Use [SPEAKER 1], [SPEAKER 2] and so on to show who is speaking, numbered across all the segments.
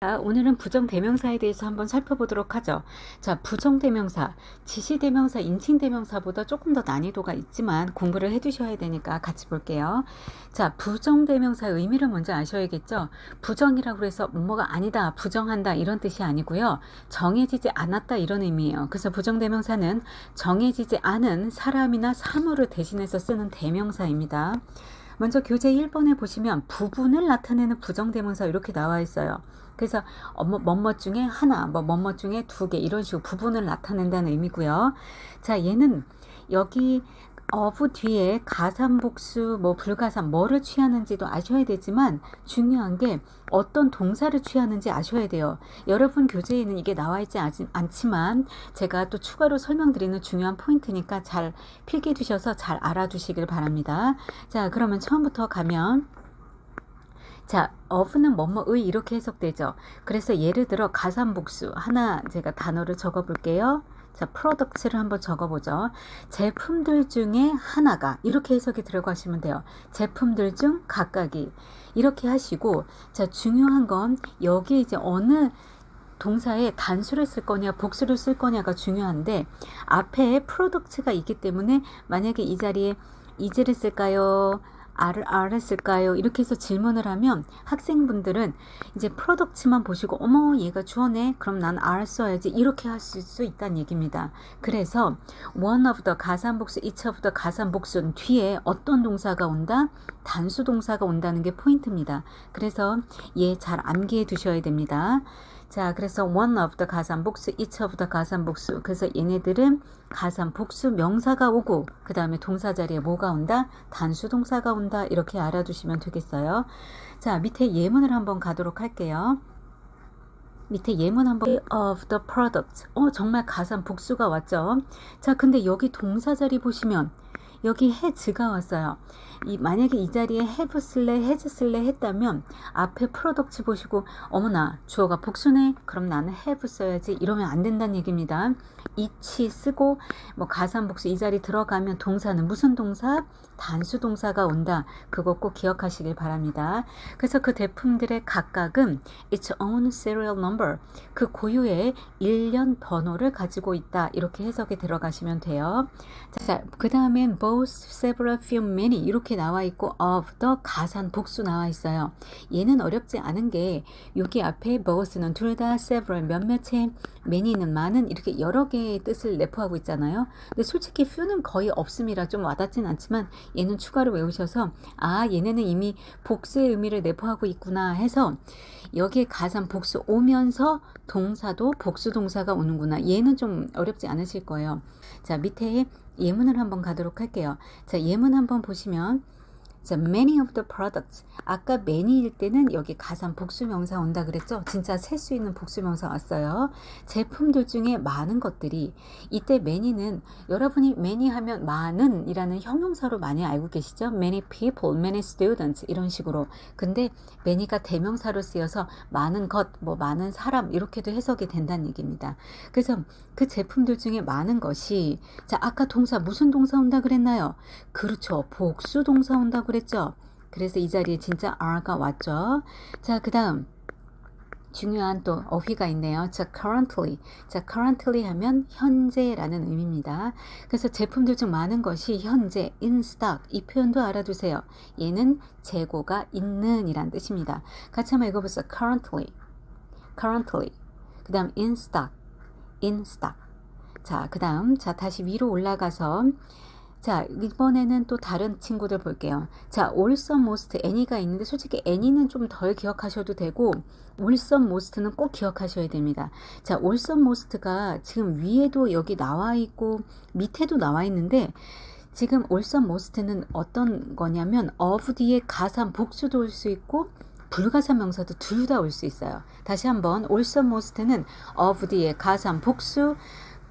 [SPEAKER 1] 자, 오늘은 부정대명사에 대해서 한번 살펴보도록 하죠. 자, 부정대명사, 지시대명사, 인칭대명사보다 조금 더 난이도가 있지만 공부를 해두셔야 되니까 같이 볼게요. 자, 부정대명사의 의미를 먼저 아셔야겠죠. 부정이라고 해서 뭐가 아니다, 부정한다 이런 뜻이 아니고요. 정해지지 않았다 이런 의미예요. 그래서 부정대명사는 정해지지 않은 사람이나 사물을 대신해서 쓰는 대명사입니다. 먼저 교재 1번에 보시면 부분을 나타내는 부정대명사 이렇게 나와 있어요. 그래서 뭐 뭐뭐 중에 하나, 뭐 뭐뭐 중에 두 개 이런 식으로 부분을 나타낸다는 의미고요. 자, 얘는 여기 of 뒤에 가산복수 뭐 불가산 뭐를 취하는지도 아셔야 되지만 중요한 게 어떤 동사를 취하는지 아셔야 돼요. 여러분 교재에는 이게 나와 있지 않지만 제가 또 추가로 설명드리는 중요한 포인트니까 잘 필기해 두셔서 잘 알아두시길 바랍니다. 자 그러면 처음부터 가면 자, of는 뭐뭐의 이렇게 해석되죠. 그래서 예를 들어 가산복수 하나 제가 단어를 적어 볼게요. 자, 프로덕트를 한번 적어보죠. 제품들 중에 하나가 이렇게 해석이 들어가시면 돼요. 제품들 중 각각이 이렇게 하시고 자 중요한 건 여기 이제 어느 동사에 단수를 쓸 거냐 복수를 쓸 거냐가 중요한데 앞에 프로덕트가 있기 때문에 만약에 이 자리에 이즈를 쓸까요? 알, 알았을까요? 이렇게 해서 질문을 하면 학생분들은 이제 프로덕트만 보시고 어머 얘가 주어네 그럼 난 알았어야지 이렇게 하실 수 있다는 얘기입니다. 그래서 one of the 가산복수 each of the 가산복수는 뒤에 어떤 동사가 온다? 단수 동사가 온다는 게 포인트입니다. 그래서 얘 잘 암기해 두셔야 됩니다. 자, 그래서 one of the 가산 복수, each of the 가산 복수. 그래서 얘네들은 가산 복수 명사가 오고 그 다음에 동사 자리에 뭐가 온다? 단수 동사가 온다. 이렇게 알아두시면 되겠어요. 자, 밑에 예문을 한번 가도록 할게요. 밑에 예문 한번 of the product. 어, 정말 가산 복수가 왔죠. 자, 근데 여기 동사 자리 보시면 여기 has가 왔어요. 이 만약에 이 자리에 have 쓸래 has 쓸래 했다면 앞에 프로덕트 보시고 어머나 주어가 복수네 그럼 나는 have 써야지 이러면 안 된다는 얘기입니다. 이치 쓰고 뭐 가산 복수 이 자리 들어가면 동사는 무슨 동사? 단수 동사가 온다. 그거 꼭 기억하시길 바랍니다. 그래서 그 제품들의 각각은 its own serial number 그 고유의 일련 번호를 가지고 있다. 이렇게 해석에 들어가시면 돼요. 자, 그 다음엔 both, several, few, many 이렇게 나와 있고 of the 가산 복수 나와 있어요. 얘는 어렵지 않은 게 여기 앞에 both는 둘 다, several 몇몇의, many는 많은 이렇게 여러 개의 뜻을 내포하고 있잖아요. 근데 솔직히 few는 거의 없음이라 좀 와닿진 않지만 얘는 추가로 외우셔서 아 얘네는 이미 복수의 의미를 내포하고 있구나 해서 여기에 가산 복수 오면서 동사도 복수 동사가 오는구나. 얘는 좀 어렵지 않으실 거예요. 자 밑에 예문을 한번 가도록 할게요. 자 예문 한번 보시면 자, many of the products. 아까 many일 때는 여기 가산 복수명사 온다 그랬죠? 진짜 셀 수 있는 복수명사 왔어요. 제품들 중에 많은 것들이 이때 many는 여러분이 many 하면 많은 이라는 형용사로 많이 알고 계시죠? many people, many students 이런 식으로. 근데 many가 대명사로 쓰여서 많은 것, 뭐 많은 사람 이렇게도 해석이 된다는 얘기입니다. 그래서 그 제품들 중에 많은 것이 자, 아까 동사 무슨 동사 온다 그랬나요? 그렇죠. 복수 동사 온다 그랬죠. 그래서 이 자리에 진짜 are가 왔죠. 자, 그 다음. 중요한 또 어휘가 있네요. 자, currently. 자, currently 하면 현재라는 의미입니다. 그래서 제품들 중 많은 것이 현재, in stock. 이 표현도 알아두세요. 얘는 재고가 있는 이란 뜻입니다. 같이 한번 읽어보세요. currently. currently. 그 다음 in stock. in stock. 자, 그 다음, 자, 다시 위로 올라가서 자, 이번에는 또 다른 친구들 볼게요. 자, 올선 모스트 애니가 있는데 솔직히 애니는 좀 덜 기억하셔도 되고 올선 모스트는 꼭 기억하셔야 됩니다. 자, 올선 모스트가 지금 위에도 여기 나와 있고 밑에도 나와 있는데 지금 올선 모스트는 어떤 거냐면 of 뒤에 가산 복수도 올 수 있고 불가산 명사도 둘 다 올 수 있어요. 다시 한번 올선 모스트는 of 뒤에 가산 복수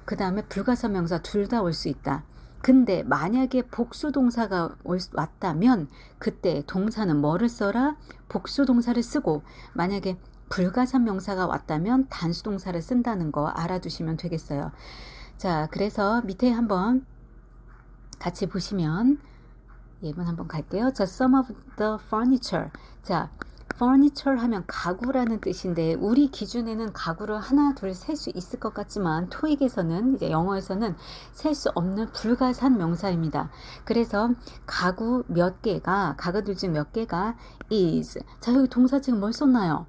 [SPEAKER 1] 그 다음에 불가산 명사 둘 다 올 수 있다. 근데 만약에 복수 동사가 왔다면 그때 동사는 뭐를 써라? 복수 동사를 쓰고 만약에 불가산 명사가 왔다면 단수 동사를 쓴다는 거 알아두시면 되겠어요. 자, 그래서 밑에 한번 같이 보시면 예문 한번 갈게요. 자, some of the furniture. 자, furniture 하면 가구라는 뜻인데 우리 기준에는 가구를 하나 둘 셀 수 있을 것 같지만 토익에서는 이제 영어에서는 셀 수 없는 불가산 명사입니다. 그래서 가구 몇 개가 가구들 중 몇 개가 is 자 여기 동사 지금 뭘 썼나요?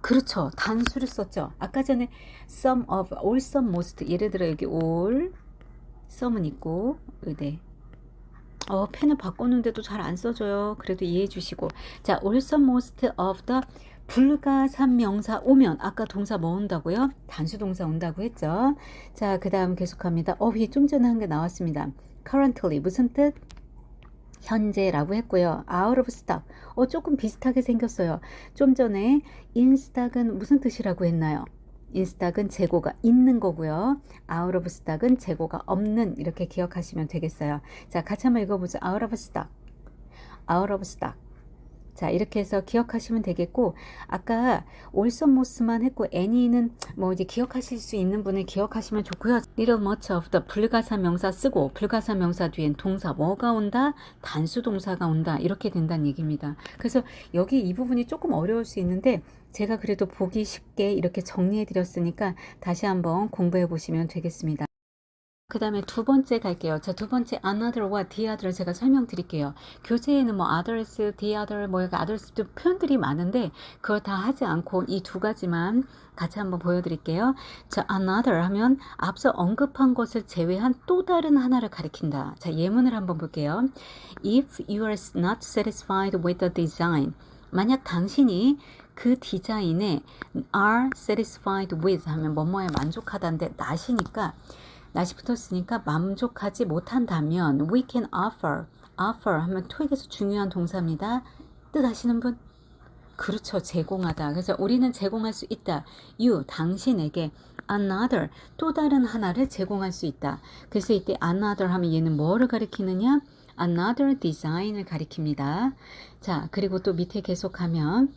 [SPEAKER 1] 그렇죠. 단수를 썼죠. 아까 전에 some of, all, some, most. 예를 들어 여기 all, some은 있고, 네. 어, 펜을 바꿨는데도 잘 안 써져요. 그래도 이해해 주시고. 자, all, some, most of the 불가산 명사 오면 아까 동사 뭐 온다고요? 단수 동사 온다고 했죠. 자, 그 다음 계속합니다. 어, 위에 좀 전에 한 게 나왔습니다. currently 무슨 뜻? 현재라고 했고요. out of stock. 어, 조금 비슷하게 생겼어요. 좀 전에 in stock은 무슨 뜻이라고 했나요? Stock은 재고가 있는 거고요. out of stock은 재고가 없는 이렇게 기억하시면 되겠어요. 자, 같이 한번 읽어보죠. out of stock. out of stock. 자, 이렇게 해서 기억하시면 되겠고, 아까 올선모스만 했고, 애니는 뭐 이제 기억하실 수 있는 분은 기억하시면 좋고요. little much of the 불가사 명사 쓰고, 불가사 명사 뒤엔 동사 뭐가 온다? 단수 동사가 온다. 이렇게 된다는 얘기입니다. 그래서 여기 이 부분이 조금 어려울 수 있는데, 제가 그래도 보기 쉽게 이렇게 정리해 드렸으니까 다시 한번 공부해 보시면 되겠습니다. 그 다음에 두 번째 갈게요. 자, 두 번째 another와 the other를 제가 설명드릴게요. 교재에는 뭐 others, the other, 뭐 others 표현들이 많은데 그걸 다 하지 않고 이 두 가지만 같이 한번 보여드릴게요. 자, another 하면 앞서 언급한 것을 제외한 또 다른 하나를 가리킨다. 자, 예문을 한번 볼게요. If you are not satisfied with the design, 만약 당신이 그 디자인에 are satisfied with 하면 뭐뭐에 만족하다인데 not이니까 not이 붙었으니까 만족하지 못한다면 we can offer offer 하면 토익에서 중요한 동사입니다. 뜻 아시는 분? 그렇죠. 제공하다. 그래서 우리는 제공할 수 있다. you 당신에게 another 또 다른 하나를 제공할 수 있다. 그래서 이때 another 하면 얘는 뭐를 가리키느냐? another design을 가리킵니다. 자, 그리고 또 밑에 계속 하면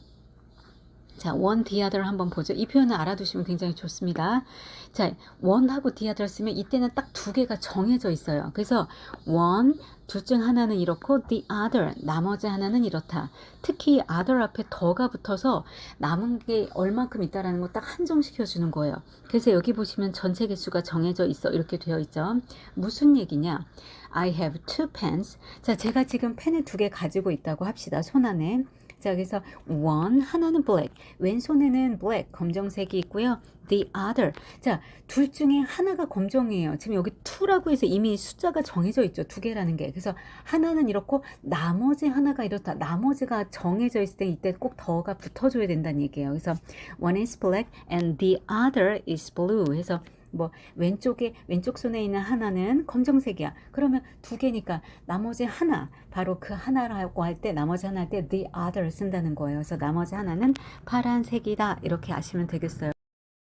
[SPEAKER 1] 자, one the other 한번 보죠. 이 표현을 알아두시면 굉장히 좋습니다. 자, one하고 the other 쓰면 이때는 딱 두 개가 정해져 있어요. 그래서 one 둘 중 하나는 이렇고 the other 나머지 하나는 이렇다. 특히 other 앞에 더가 붙어서 남은 게 얼만큼 있다라는 거 딱 한정시켜 주는 거예요. 그래서 여기 보시면 전체 개수가 정해져 있어 이렇게 되어 있죠. 무슨 얘기냐? I have two pens. 자, 제가 지금 펜을 두 개 가지고 있다고 합시다. 손 안에. 자, 그래서 one 하나는 black, 왼손에는 black 검정색이 있고요. The other. 자, 둘 중에 하나가 검정이에요. 지금 여기 two라고 해서 이미 숫자가 정해져 있죠. 두 개라는 게. 그래서 하나는 이렇고 나머지 하나가 이렇다. 나머지가 정해져 있을 때 이때 꼭 더가 붙어줘야 된다는 얘기예요. 그래서 one is black and the other is blue. 해서 뭐 왼쪽에 왼쪽 손에 있는 하나는 검정색이야. 그러면 두 개니까 나머지 하나 바로 그 하나라고 할 때 나머지 하나 할 때 the other 쓴다는 거예요. 그래서 나머지 하나는 파란색이다 이렇게 아시면 되겠어요.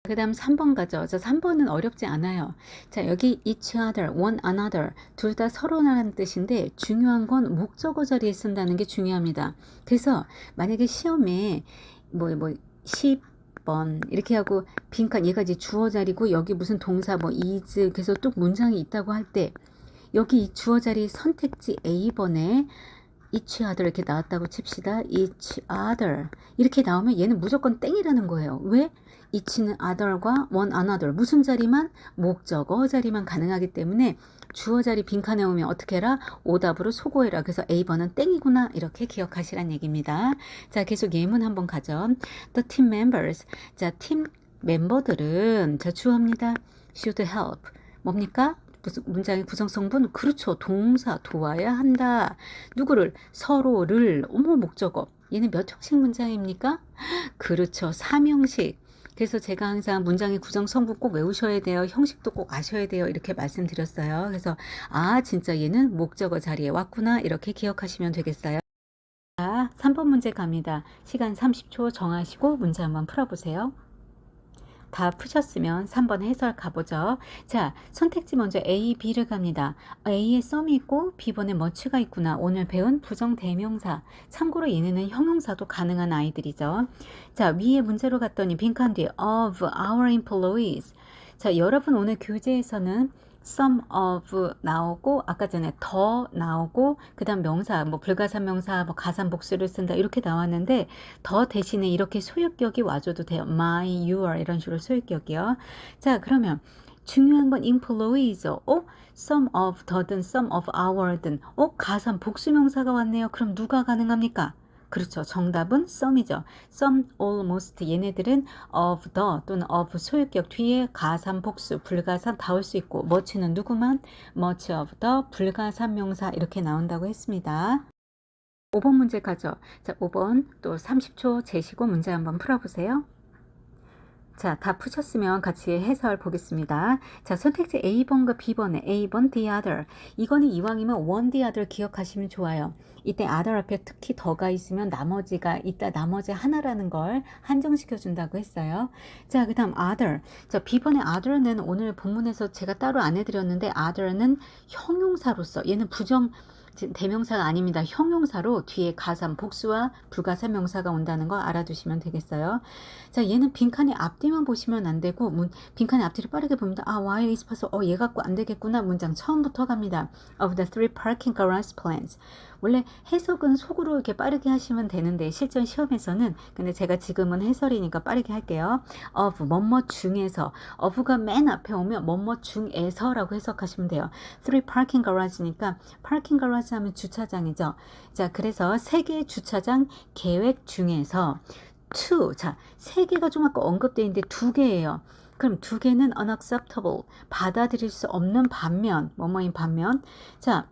[SPEAKER 1] 그 다음 3번 가죠. 저 3번은 어렵지 않아요. 자, 여기 each other, one another 둘 다 서로라는 뜻인데 중요한 건 목적어 자리에 쓴다는 게 중요합니다. 그래서 만약에 시험에 뭐, 뭐, 10 번. 이렇게 하고 빈칸 얘가 이제 주어 자리고 여기 무슨 동사 뭐 is 그래서 또 문장이 있다고 할 때 여기 이 주어 자리 선택지 A번에 each other 이렇게 나왔다고 칩시다. each other 이렇게 나오면 얘는 무조건 땡이라는 거예요. 왜? each는 other과 one another 무슨 자리만 목적어 자리만 가능하기 때문에 주어 자리 빈칸에 오면 어떻게 해라? 오답으로 소고해라. 그래서 A번은 땡이구나 이렇게 기억하시란 얘기입니다. 자 계속 예문 한번 가죠. The team members 자 팀 멤버들은 자 주어입니다. should help 뭡니까? 무슨 문장의 구성성분 그렇죠. 동사 도와야 한다. 누구를? 서로를. 어머 목적어. 얘는 몇 형식 문장입니까? 그렇죠. 삼형식. 그래서 제가 항상 문장의 구성 성분 꼭 외우셔야 돼요. 형식도 꼭 아셔야 돼요. 이렇게 말씀드렸어요. 그래서 아 진짜 얘는 목적어 자리에 왔구나. 이렇게 기억하시면 되겠어요. 자 3번 문제 갑니다. 시간 30초 정하시고 문제 한번 풀어보세요 다 푸셨으면 3번 해설 가보죠. 자, 선택지 먼저 A, B를 갑니다. A에 썸이 있고 B번에 머치가 있구나. 오늘 배운 부정 대명사. 참고로 얘네는 형용사도 가능한 아이들이죠. 자, 위에 문제로 갔더니 빈칸 뒤에 of our employees. 자, 여러분 오늘 교재에서는 some of 나오고 아까 전에 더 나오고 그다음 명사 뭐 불가산 명사 뭐 가산 복수를 쓴다 이렇게 나왔는데 더 대신에 이렇게 소유격이 와줘도 돼요. my, your 이런 식으로 소유격이요. 자 그러면 중요한 건 employee죠. 어? some of 더든 some of our든 어? 가산 복수명사가 왔네요. 그럼 누가 가능합니까? 그렇죠. 정답은 some이죠. some, almost 얘네들은 of the 또는 of 소유격 뒤에 가산 복수, 불가산 다 올 수 있고 much는 누구만 much of the 불가산 명사 이렇게 나온다고 했습니다. 5번 문제 가죠. 자, 5번 또 30초 재시고 문제 한번 풀어보세요. 자, 다 푸셨으면 같이 해설 보겠습니다. 자, 선택지 A번과 B번에 A번 the other. 이거는 이왕이면 one the other 기억하시면 좋아요. 이때 other 앞에 특히 더가 있으면 나머지가 있다 나머지 하나라는 걸 한정시켜 준다고 했어요. 자, 그다음 other. 자, B번의 other는 오늘 본문에서 제가 따로 안 해드렸는데 other는 형용사로서 얘는 부정 대명사가 아닙니다. 형용사로 뒤에 가산, 복수와 불가산 명사가 온다는 거 알아두시면 되겠어요. 자, 얘는 빈칸의 앞뒤만 보시면 안 되고 문, 빈칸의 앞뒤를 빠르게 봅니다. 아, while is passed. 어, 얘 갖고 안 되겠구나. 문장 처음부터 갑니다. Of the three parking garage plans. 원래 해석은 속으로 이렇게 빠르게 하시면 되는데 실전 시험에서는 근데 제가 지금은 해설이니까 빠르게 할게요. of 뭐뭐 중에서 of가 맨 앞에 오면 뭐뭐 중에서라고 해석하시면 돼요. three parking garage니까 parking garage 하면 주차장이죠. 자, 그래서 세 개의 주차장 계획 중에서 two 자, 세 개가 좀 아까 언급되어 있는데 두 개예요. 그럼 두 개는 unacceptable 받아들일 수 없는 반면 뭐뭐인 반면 자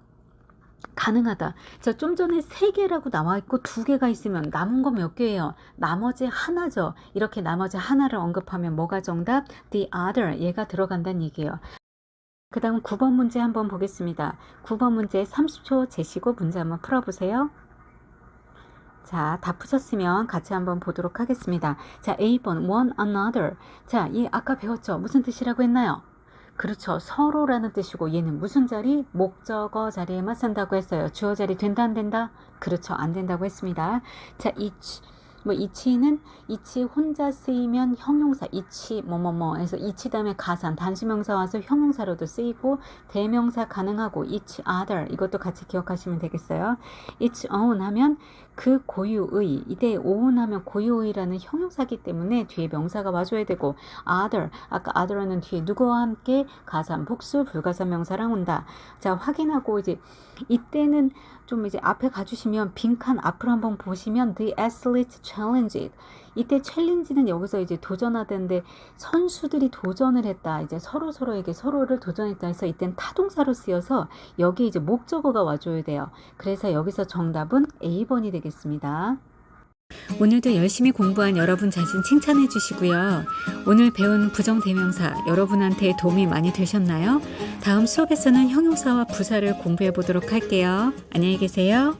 [SPEAKER 1] 가능하다. 자, 좀 전에 세 개라고 나와 있고 두 개가 있으면 남은 거 몇 개예요? 나머지 하나죠. 이렇게 나머지 하나를 언급하면 뭐가 정답? The other. 얘가 들어간다는 얘기예요. 그 다음 9번 문제 한번 보겠습니다. 9번 문제 30초 재시고 문제 한번 풀어보세요. 자, 다 푸셨으면 같이 한번 보도록 하겠습니다. 자, A번 one another. 자, 이 아까 배웠죠? 무슨 뜻이라고 했나요? 그렇죠. 서로라는 뜻이고 얘는 무슨 자리? 목적어 자리에만 쓴다고 했어요. 주어 자리 된다 안 된다? 그렇죠. 안 된다고 했습니다. 자, each 뭐 이치는 이치 혼자 쓰이면 형용사 이치 뭐뭐뭐 해서 이치 다음에 가산 단수명사 와서 형용사로도 쓰이고 대명사 가능하고 each other 이것도 같이 기억하시면 되겠어요. its own 하면 그 고유의 이때 own 하면 고유의라는 형용사기 때문에 뒤에 명사가 와줘야 되고 other 아까 other는 뒤에 누구와 함께 가산 복수 불가산 명사랑 온다. 자 확인하고 이제 이때는 좀 이제 앞에 가주시면 빈칸 앞을 한번 보시면 the athlete challenge 이때 챌린지는 여기서 이제 도전하던데 선수들이 도전을 했다 이제 서로 서로에게 서로를 도전했다 해서 이땐 타동사로 쓰여서 여기 이제 목적어가 와줘야 돼요 그래서 여기서 정답은 A번이 되겠습니다 오늘도 열심히 공부한 여러분 자신 칭찬해 주시고요. 오늘 배운 부정대명사 여러분한테 도움이 많이 되셨나요? 다음 수업에서는 형용사와 부사를 공부해 보도록 할게요. 안녕히 계세요.